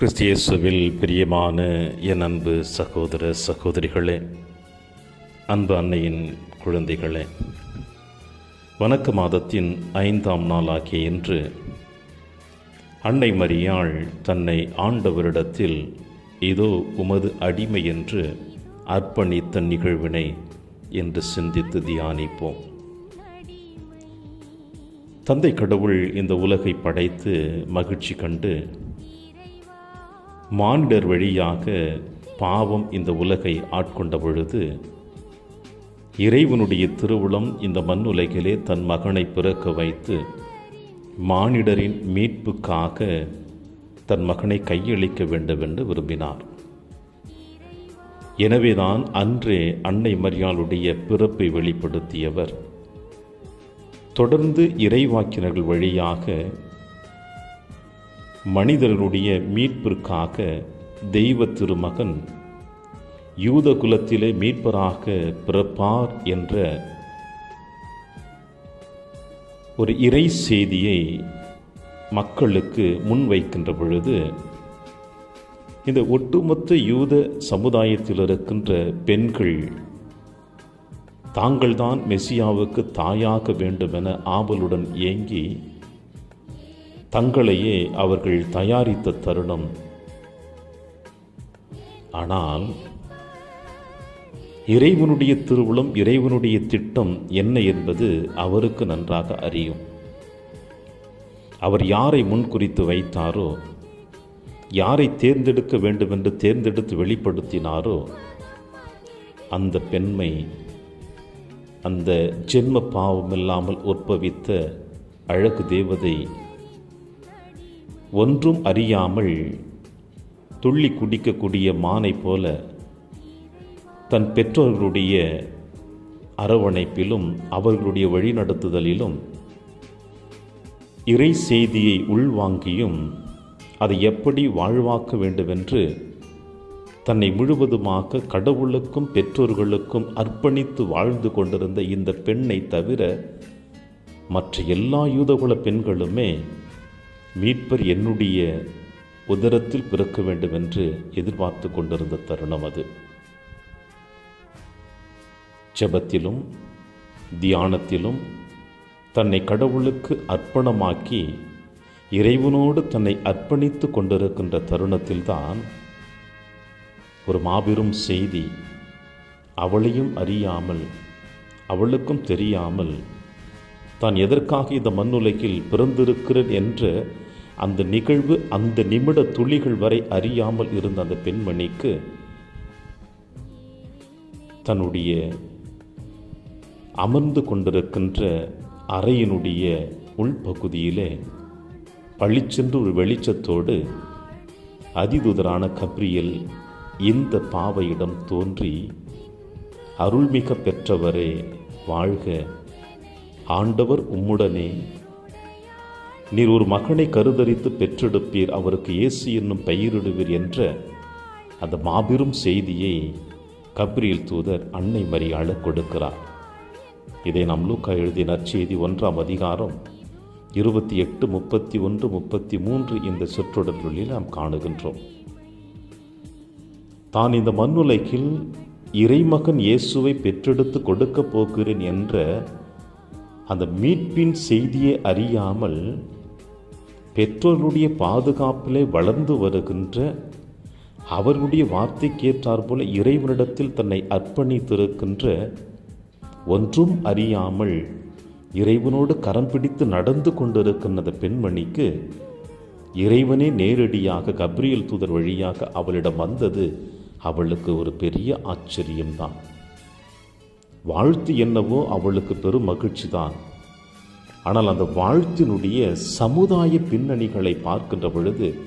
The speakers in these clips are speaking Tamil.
கிறிஸ்தியேசுவில் பிரியமான என் அன்பு சகோதர சகோதரிகளே அன்பு அன்னையின் குழந்தைகளே வணக்க மாதத்தின் ஐந்தாம் நாளாகிய இன்று அன்னை மரியாள் தன்னை ஆண்டவரிடத்தில் இதோ உமது அடிமை என்று அர்ப்பணித்த நிகழ்வினை என்று சிந்தித்து தியானிப்போம். தந்தை கடவுள் இந்த உலகை படைத்து மகிழ்ச்சி கண்டு மானிடர் வழியாக பாவம் இந்த உலகை ஆட்கொண்ட பொழுது இறைவனுடைய திருவுளம் இந்த மண்ணுலகிலே தன் மகனை பிறக்க வைத்து மானிடரின் மீட்புக்காக தன் மகனை கையளிக்க வேண்டும் என்று விரும்பினார். எனவேதான் அன்றே அன்னை மரியாளுடைய பிறப்பை வெளிப்படுத்தியவர். தொடர்ந்து இறைவாக்கினர்கள் வழியாக மனிதர்களுடைய மீட்பிற்காக தெய்வ திருமகன் யூத குலத்திலே மீட்பராக பிறப்பார் என்ற ஒரு இறை செய்தியை மக்களுக்கு முன்வைக்கின்ற பொழுது இந்த ஒட்டுமொத்த யூத சமுதாயத்தில் இருக்கின்ற பெண்கள் தாங்கள்தான் மெசியாவுக்கு தாயாக வேண்டுமென ஆவலுடன் ஏங்கி தங்களையே அவர்கள் தயாரித்த தருணம். ஆனால் இறைவனுடைய திருவுளம் இறைவனுடைய திட்டம் என்ன என்பது அவருக்கு நன்றாக அறியும். அவர் யாரை முன்குறித்து வைத்தாரோ யாரை தேர்ந்தெடுக்க வேண்டுமென்று தேர்ந்தெடுத்து வெளிப்படுத்தினாரோ அந்த பெண்மை அந்த ஜென்ம பாவமில்லாமல் உற்பவித்த அழகு தேவதை ஒன்றும் அறியாமல் துள்ளி குடிக்கக்கூடிய மானை போல தன் பெற்றோர்களுடைய அரவணைப்பிலும் அவர்களுடைய வழிநடத்துதலிலும் இறை செய்தியை உள்வாங்கியும் அதை எப்படி வாழ்வாக்க வேண்டுமென்று தன்னை முழுவதுமாக கடவுளுக்கும் பெற்றோர்களுக்கும் அர்ப்பணித்து வாழ்ந்து கொண்டிருந்த இந்த பெண்ணை தவிர மற்ற எல்லா யூதகுல பெண்களுமே மீட்பர் என்னுடைய உதரத்தில் பிறக்க வேண்டும் என்று எதிர்பார்த்து கொண்டிருந்த தருணம் அது. ஜபத்திலும் தியானத்திலும் தன்னை கடவுளுக்கு அர்ப்பணமாக்கி இறைவனோடு தன்னை அர்ப்பணித்து கொண்டிருக்கின்ற தருணத்தில்தான் ஒரு மாபெரும் செய்தி அவளையும் அறியாமல் அவளுக்கும் தெரியாமல் தான் எதற்காக இந்த மண்ணுலகில் பிறந்திருக்கிறேன் என்ற அந்த நிகழ்வு அந்த நிமிட துளிகள் வரை அறியாமல் இருந்த அந்த பெண்மணிக்கு தன்னுடைய அமர்ந்து கொண்டிருக்கின்ற அறையினுடைய உள்பகுதியிலே பளிச்சென்று ஒரு வெளிச்சத்தோடு அதிதுதரான கப்ரியல் இந்த பாவையிடம் தோன்றி அருள்மிக பெற்றவரே வாழ்க ஆண்டவர் உம்முடனே. நீர் ஒரு மகனை கருதரித்து பெற்றெடுப்பீர் அவருக்கு இயேசு என்னும் பெயரிடுவீர் என்ற அந்த மாபெரும் செய்தியை கப்ரியல் தூதர் அன்னை மரியாள கொடுக்கிறார். இதை நாம் லூக்கா எழுதிய நற்செய்தி ஒன்றாம் அதிகாரம் இருபத்தி எட்டு முப்பத்தி ஒன்று முப்பத்தி மூன்று இந்த சொற்றொடர்களில் நாம் காணுகின்றோம். தான் இந்த மண்ணுலகில் இறைமகன் இயேசுவை பெற்றெடுத்து கொடுக்கப் போகிறேன் என்ற அந்த மீட்பின் செய்தியை அறியாமல் பெற்றோர்களுடைய பாதுகாப்பிலே வளர்ந்து வருகின்ற அவர்களுடைய வார்த்தைக்கேற்றார் போல இறைவனிடத்தில் தன்னை அர்ப்பணித்திருக்கின்ற ஒன்றும் அறியாமல் இறைவனோடு கரம் பிடித்து நடந்து கொண்டிருக்கின்ற பெண்மணிக்கு இறைவனே நேரடியாக கப்ரியல் தூதர் வழியாக அவளிடம் வந்தது அவளுக்கு ஒரு பெரிய ஆச்சரியம்தான். வாழ்த்து என்னவோ அவளுக்கு பெரும் மகிழ்ச்சி தான் ஆனால் அந்த வாழ்த்தினுடைய சமுதாய பின்னணிகளை பார்க்கின்ற பொழுது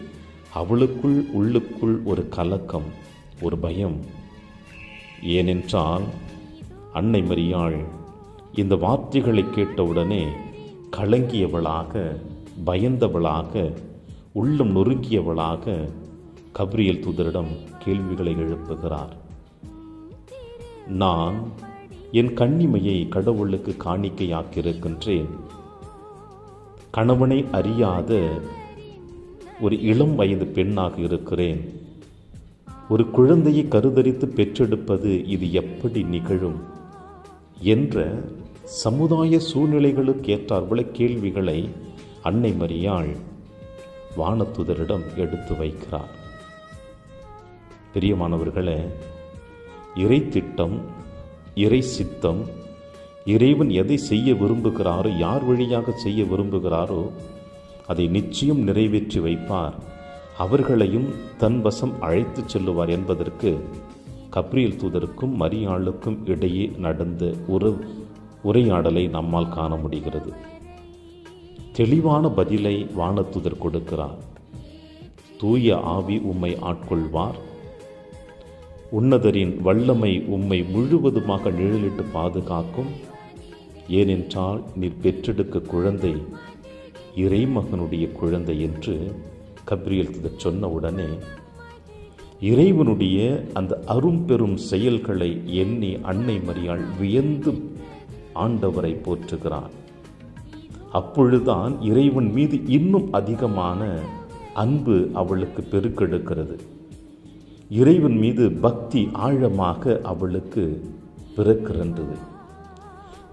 அவளுக்குள் உள்ளுக்குள் ஒரு கலக்கம் ஒரு பயம். ஏனென்றால் அன்னை மரியாள் இந்த வார்த்தைகளை கேட்டவுடனே கலங்கியவளாக பயந்தவளாக உள்ளம் நொறுங்கியவளாக கபிரியல் தூதரிடம் கேள்விகளை எழுப்புகிறார். நான் என் கண்ணிமையை கடவுளுக்கு காணிக்கையாக்கியிருக்கின்றேன். கணவனை அறியாத ஒரு இளம் வயது பெண்ணாக இருக்கிறேன். ஒரு குழந்தையை கருதரித்து பெற்றெடுப்பது இது எப்படி நிகழும்? என்ற சமுதாய சூழ்நிலைகளுக்கு ஏற்றாற்போல கேள்விகளை அன்னை மரியாள் வானத்துதரிடம் எடுத்து வைக்கிறார். பிரியமானவர்களே இறை திட்டம் இறை சித்தம் இறைவன் எதை செய்ய விரும்புகிறாரோ யார் வழியாக செய்ய விரும்புகிறாரோ அதை நிச்சயம் நிறைவேற்றி வைப்பார். அவர்களையும் தன் வசம் அழைத்து செல்லுவார் என்பதற்கு கப்ரியல் தூதருக்கும் மரியாளுக்கும் இடையே நடந்த உற உரையாடலை நம்மால் காண முடிகிறது. தெளிவான பதிலை வானத்துதர் கொடுக்கிறார். தூய ஆவி உம்மை ஆட்கொள்வார். உன்னதரின் வல்லமை உம்மை முழுவதுமாக நிழலிட்டு பாதுகாக்கும். ஏனென்றால் நீர் பெற்றெடுக்க குழந்தை இறைமகனுடைய குழந்தை என்று கப்ரியல் தூதர் சொன்ன உடனே இறைவனுடைய அந்த அரும்பெரும் செயல்களை எண்ணி அன்னை மரியாள் வியந்து ஆண்டவரை போற்றுகிறார். அப்பொழுதுதான் இறைவன் மீது இன்னும் அதிகமான அன்பு அவளுக்கு பெருக்கெடுக்கிறது. இறைவன் மீது பக்தி ஆழமாக அவளுக்கு பிறக்கின்றது.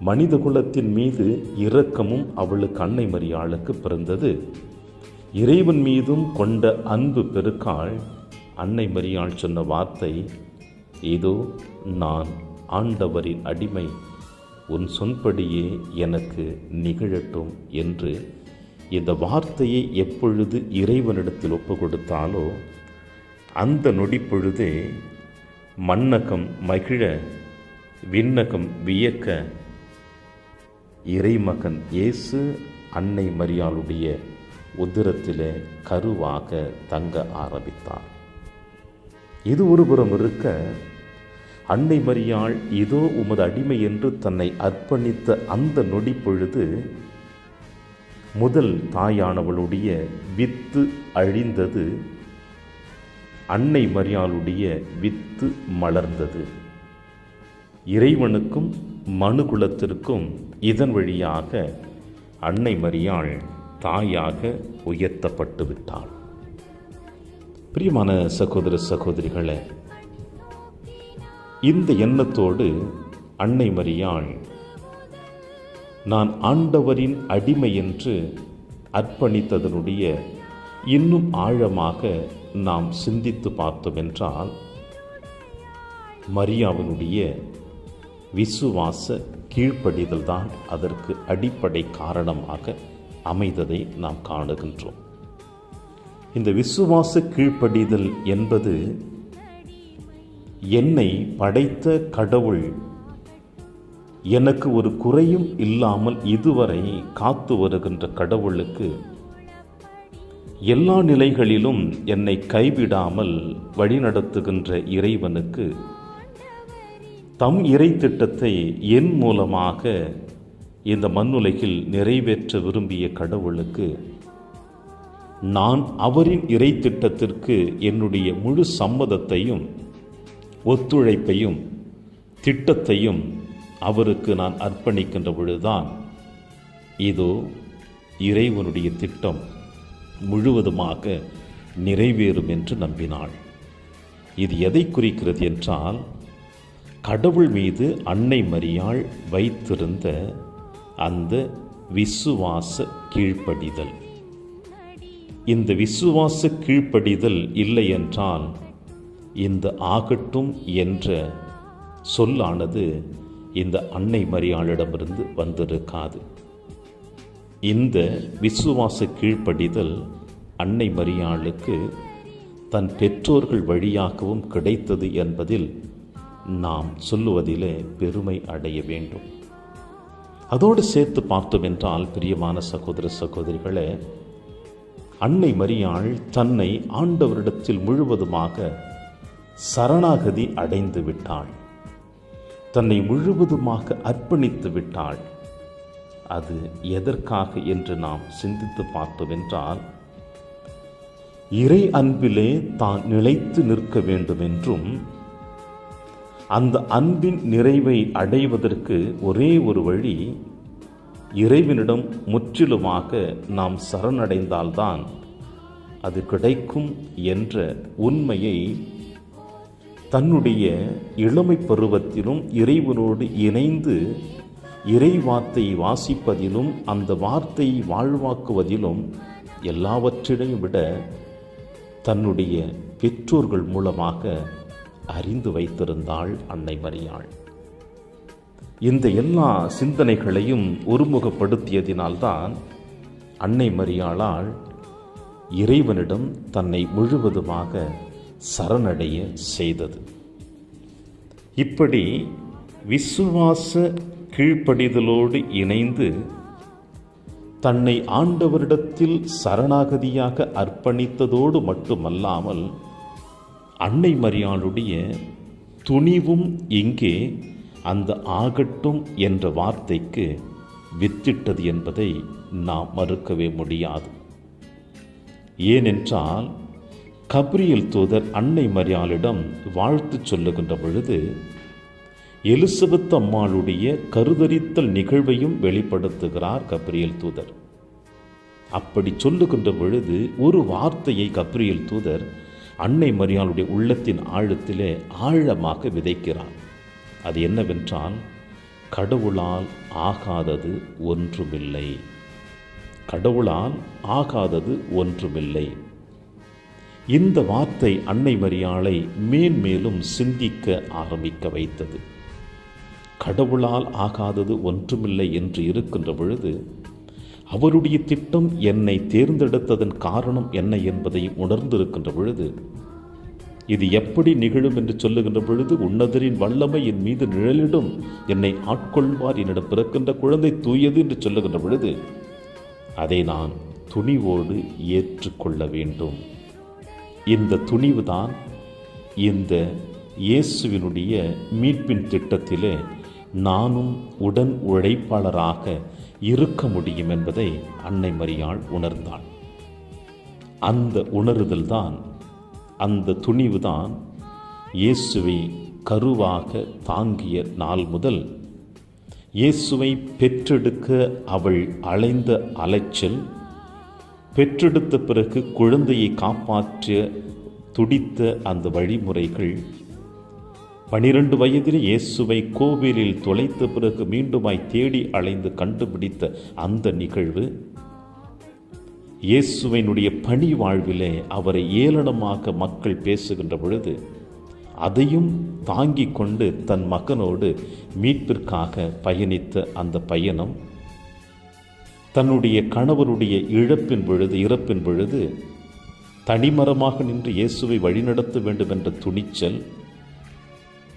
மனித குலத்தின் மீது இரக்கமும் அவளுக்கு அன்னை மரியாளுக்கு பிறந்தது. இறைவன் மீதும் கொண்ட அன்பு பெருக்காள் அன்னை மரியாள் சொன்ன வார்த்தை இதோ நான் ஆண்டவரின் அடிமை உன் சொன்படியே எனக்கு நிகழட்டும் என்று இந்த வார்த்தையை எப்பொழுது இறைவனிடத்தில் ஒப்பு கொடுத்தாலோ அந்த நொடிப்பொழுதே மன்னகம் மகிழ விண்ணகம் வியக்க இறைமகன் இயேசு அன்னை மரியாளுடைய உதிரத்தில் கருவாக தங்க ஆரம்பித்தார். இது ஒருபுறம் இருக்க அன்னை மரியாள் இதோ உமது அடிமை என்று தன்னை அர்ப்பணித்த அந்த நொடி பொழுது முதல் தாயானவளுடைய வித்து அழிந்தது அன்னை மரியாளுடைய வித்து மலர்ந்தது. இறைவனுக்கும் மனுகுலத்திற்கும் இதன் வழியாக அன்னை மரியாள் தாயாக உயர்த்தப்பட்டு விட்டாள். பிரியமான சகோதர சகோதரிகளே இந்த எண்ணத்தோடு அன்னை மரியாள் நான் ஆண்டவரின் அடிமை என்று அர்ப்பணித்ததனுடைய இன்னும் ஆழமாக நாம் சிந்தித்து பார்த்தோமென்றால் மரியாவினுடைய விசுவாச கீழ்ப்படிதல் தான் அதற்கு அடிப்படை காரணமாக அமைந்ததை நாம் காணுகின்றோம். இந்த விசுவாச கீழ்ப்படிதல் என்பது என்னை படைத்த கடவுள் எனக்கு ஒரு குறையும் இல்லாமல் இதுவரை காத்து வருகின்ற கடவுளுக்கு எல்லா நிலைகளிலும் என்னை கைவிடாமல் வழிநடத்துகின்ற இறைவனுக்கு தம் இறை திட்டத்தை என் மூலமாக இந்த மண்ணுலகில் நிறைவேற்ற விரும்பிய கடவுளுக்கு நான் அவரின் இறை திட்டத்திற்கு என்னுடைய முழு சம்மதத்தையும் ஒத்துழைப்பையும் திட்டத்தையும் அவருக்கு நான் அர்ப்பணிக்கின்ற பொழுதுதான் இதோ இறைவனுடைய திட்டம். முழுவதுமாக நிறைவேறும் என்று நம்பினாள். இது எதை குறிக்கிறது என்றால் கடவுள் மீது அன்னை மரியாள் வைத்திருந்த அந்த விசுவாச கீழ்ப்படிதல். இந்த விசுவாச கீழ்ப்படிதல் இல்லை என்றால் இந்த ஆகட்டும் என்ற சொல்லானது இந்த அன்னை மரியாளிடமிருந்து வந்திருக்காது. இந்த விசுவாச கீழ்ப்படிதல் அன்னை மரியாளுக்கு தன் பெற்றோர்கள் வழியாகவும் கிடைத்தது என்பதில் நாம் சொல்லுவதிலே பெருமை அடைய வேண்டும். அதோடு சேர்த்து பார்த்தோம் என்றால் பிரியமான சகோதர சகோதரிகளே அன்னை மரியாள் தன்னை ஆண்டவரிடத்தில் முழுவதுமாக சரணாகதி அடைந்து விட்டாள். தன்னை முழுவதுமாக அர்ப்பணித்து விட்டாள். அது எதற்காக என்று நாம் சிந்தித்து பார்த்தோமென்றால் இறை அன்பிலே தான் நிலைத்து நிற்க வேண்டும் என்றும் அந்த அன்பின் நிறைவை அடைவதற்கு ஒரே ஒரு வழி இறைவனிடம் முற்றிலுமாக நாம் சரணடைந்தால்தான் அது கிடைக்கும் என்ற உண்மையை தன்னுடைய இளமை பருவத்திலும் இறைவனோடு இணைந்து இறை வார்த்தை வாசிப்பதிலும் அந்த வார்த்தையை வாழ்வாக்குவதிலும் எல்லாவற்றிடையும் விட தன்னுடைய பெற்றோர்கள் மூலமாக அறிந்து வைத்திருந்தாள் அன்னை மரியாள். இந்த எல்லா சிந்தனைகளையும் ஒருமுகப்படுத்தியதினால்தான் அன்னை மரியாளால் இறைவனிடம் தன்னை முழுவதுமாக சரணடைய செய்தது. இப்படி விசுவாச கீழ்ப்படிதலோடு இணைந்து தன்னை ஆண்டவரிடத்தில் சரணாகதியாக அர்ப்பணித்ததோடு மட்டுமல்லாமல் அன்னை மரியாளுடைய துணிவும் இங்கே அந்த ஆகட்டும் என்ற வார்த்தைக்கு வித்திட்டது என்பதை நாம் மறுக்கவே முடியாது. ஏனென்றால் கப்ரியல் தூதர் அன்னை மரியாளிடம் வாழ்த்து சொல்லுகின்ற பொழுது எலிசபெத் அம்மாளுடைய கருதரித்தல் நிகழ்வையும் வெளிப்படுத்துகிறார் கப்ரியல் தூதர். அப்படி சொல்லுகின்ற பொழுது ஒரு வார்த்தையை கப்ரியல் தூதர் அன்னை மரியாளுடைய உள்ளத்தின் ஆழத்திலே ஆழமாக விதைக்கிறார். அது என்னவென்றால் கடவுளால் ஆகாதது ஒன்றுமில்லை. கடவுளால் ஆகாதது ஒன்றுமில்லை. இந்த வார்த்தை அன்னை மரியாளை மேன்மேலும் சிந்திக்க ஆரம்பிக்க வைத்தது. கடவுளால் ஆகாதது ஒன்றுமில்லை என்று இருக்கின்ற பொழுது அவருடைய திட்டம் என்னை தேர்ந்தெடுத்ததன் காரணம் என்ன என்பதை உணர்ந்திருக்கின்ற பொழுது இது எப்படி நிகழும் என்று சொல்லுகின்ற பொழுது உன்னதரின் வல்லமை என் மீது நிழலிடும் என்னை ஆட்கொள்வார் என்னிடம் பிறக்கின்ற குழந்தை தூயது என்று சொல்லுகின்ற பொழுது அதை நான் துணிவோடு ஏற்றுக்கொள்ள வேண்டும். இந்த துணிவுதான் இந்த இயேசுவினுடைய மீட்பின் திட்டத்திலே நானும் உடன் உழைப்பாளராக இருக்க முடியும் என்பதை அன்னை மரியாள் உணர்ந்தாள். அந்த உணருதல்தான் அந்த துணிவு தான் இயேசுவை கருவாக தாங்கிய நாள் முதல் இயேசுவை பெற்றெடுக்க அவள் அலைந்த அலைச்சல் பெற்றெடுத்த பிறகு குழந்தையை காப்பாற்ற துடித்த அந்த வழிமுறைகள் பனிரெண்டு வயதில் இயேசுவை கோவிலில் தொலைத்த பிறகு மீண்டுமாய் தேடி அலைந்து கண்டுபிடித்த அந்த நிகழ்வு இயேசுவினுடைய பணி வாழ்விலே அவரை ஏளனமாக மக்கள் பேசுகின்ற பொழுது அதையும் தாங்கி கொண்டு தன் மகனோடு மீட்பிற்காக பயணித்த அந்த பயணம் தன்னுடைய கணவருடைய இழப்பின் பொழுது இறப்பின் பொழுது தனிமரமாக நின்று இயேசுவை வழிநடத்த வேண்டும் என்ற துணிச்சல்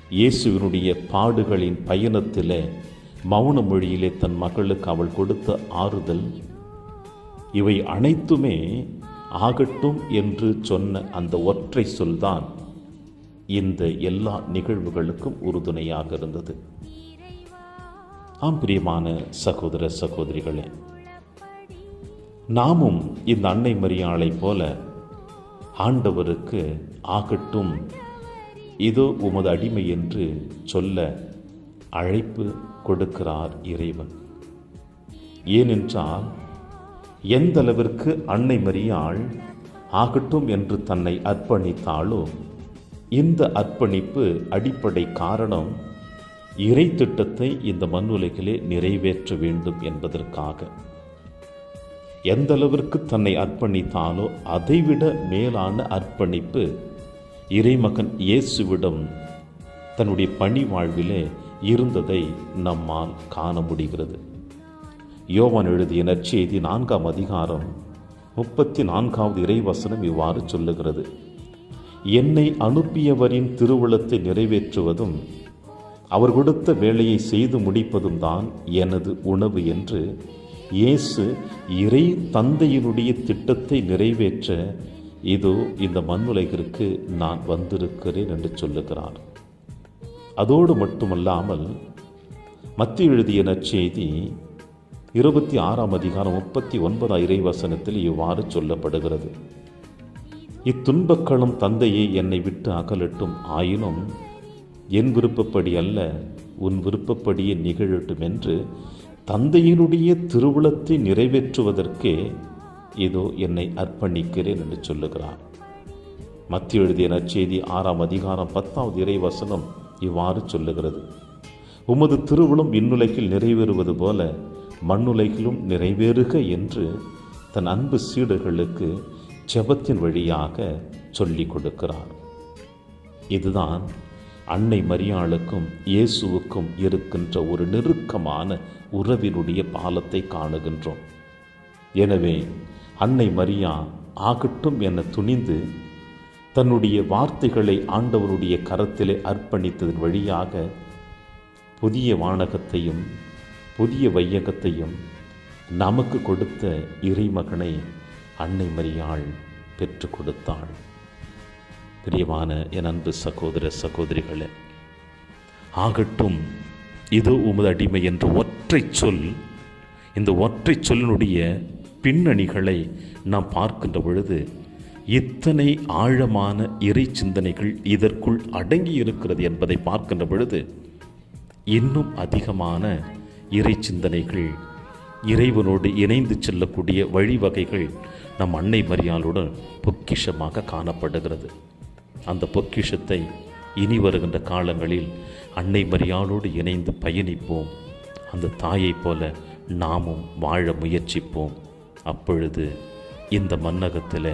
இயேசுவினுடைய பாடுகளின் பயணத்தில் மௌன மொழியிலே தன் மகளுக்கு அவள் கொடுத்த ஆறுதல் இவை அனைத்துமே ஆகட்டும் என்று சொன்ன அந்த ஒற்றை சொல்தான் இந்த எல்லா நிகழ்வுகளுக்கும் உறுதுணையாக இருந்தது. ஆம் பிரியமான சகோதர சகோதரிகளே நாமும் இந்த அன்னை மரியாளை போல ஆண்டவருக்கு ஆகட்டும் இதோ உமது அடிமை என்று சொல்ல அழைப்பு கொடுக்கிறார் இறைவன். ஏனென்றால் எந்த அளவிற்கு அன்னை மரியாள் ஆகட்டும் என்று தன்னை அர்ப்பணித்தாலோ இந்த அர்ப்பணிப்பு அடிப்படை காரணம் இறை திட்டத்தை இந்த மண்ணுலகிலே நிறைவேற்ற வேண்டும் என்பதற்காக. எந்த அளவிற்கு தன்னை அர்ப்பணித்தாலோ அதைவிட மேலான அர்ப்பணிப்பு இறைமகன் இயேசுவிடம் தன்னுடைய பணி வாழ்விலே இருந்ததை நம்மால் காண முடிகிறது. யோவான் எழுதிய நற்செய்தி நான்காம் அதிகாரம் முப்பத்தி நான்காவது இறைவசனம் இவ்வாறு சொல்லுகிறது. என்னை அனுப்பியவரின் திருவுளத்தை நிறைவேற்றுவதும் அவர் கொடுத்த வேலையை செய்து முடிப்பதும் தான் எனது உணவு என்று இயேசு இறை தந்தையினுடைய திட்டத்தை நிறைவேற்ற இதோ இந்த மண்ணுலகிற்கு நான் வந்திருக்கிறேன் என்று சொல்லுகிறார். அதோடு மட்டுமல்லாமல் மத்திய எழுதிய நற்செய்தி இருபத்தி ஆறாம் அதிகாரம் முப்பத்தி ஒன்பதாம் இறைவசனத்தில் இவ்வாறு சொல்லப்படுகிறது. இத்துன்பக்களும் தந்தையை என்னை விட்டு அகலட்டும் ஆயினும் என் விருப்பப்படி அல்ல உன் விருப்பப்படியே நிகழட்டும் என்று தந்தையினுடைய திருவுளத்தை நிறைவேற்றுவதற்கே இதோ என்னை அர்ப்பணிக்கிறேன் என்று சொல்லுகிறார். மத்திய எழுதிய நற்செய்தி ஆறாம் அதிகாரம் பத்தாவது இறைவசனம் இவ்வாறு சொல்லுகிறது. உமது திருவுளம் விண்ணுலகில் நிறைவேறுவது போல மண்ணுலகிலும் நிறைவேறுக என்று தன் அன்பு சீடர்களுக்கு ஜெபத்தின் வழியாக சொல்லிக் கொடுக்கிறார். இதுதான் அன்னை மரியாளுக்கும் இயேசுவுக்கும் இருக்கின்ற ஒரு நெருக்கமான உறவினுடைய பாலத்தை காணுகின்றோம். எனவே அன்னை மரியா ஆகட்டும் என துணிந்து தன்னுடைய வார்த்தைகளை ஆண்டவருடைய கரத்திலே அர்ப்பணித்ததன் வழியாக புதிய வானகத்தையும் புதிய வையகத்தையும் நமக்கு கொடுத்த இறைமகனை அன்னை மரியாள் பெற்று கொடுத்தாள். பிரியமான என் அன்பு சகோதர சகோதரிகளே ஆகட்டும் இது உமது அடிமை என்ற ஒற்றை சொல் இந்த ஒற்றை சொல்லினுடைய பின்னணிகளை நாம் பார்க்கின்ற பொழுது இத்தனை ஆழமான இறை சிந்தனைகள் இதற்குள் அடங்கி இருக்கிறது என்பதை பார்க்கின்ற பொழுது இன்னும் அதிகமான இறை சிந்தனைகள் இறைவனோடு இணைந்து செல்லக்கூடிய வழிவகைகள் நம் அன்னை மரியாளுடன் பொக்கிஷமாக காணப்படுகிறது. அந்த பொக்கிஷத்தை இனி வருகின்ற காலங்களில் அன்னை மரியாளோடு இணைந்து பயணிப்போம். அந்த தாயைப் போல நாமும் வாழ முயற்சிப்போம். அப்பொழுது இந்த மன்னகத்தில்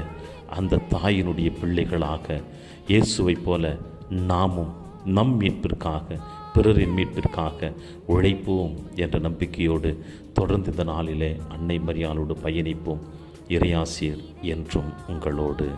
அந்த தாயினுடைய பிள்ளைகளாக இயேசுவைப் போல நாமும் நம் மீட்பிற்காக பிறரின் மீட்பிற்காக உழைப்போம் என்ற நம்பிக்கையோடு தொடர்ந்து இந்த நாளிலே அன்னை மரியாளோடு பயணிப்போம். இறையாசியர் என்றும் உங்களோடு.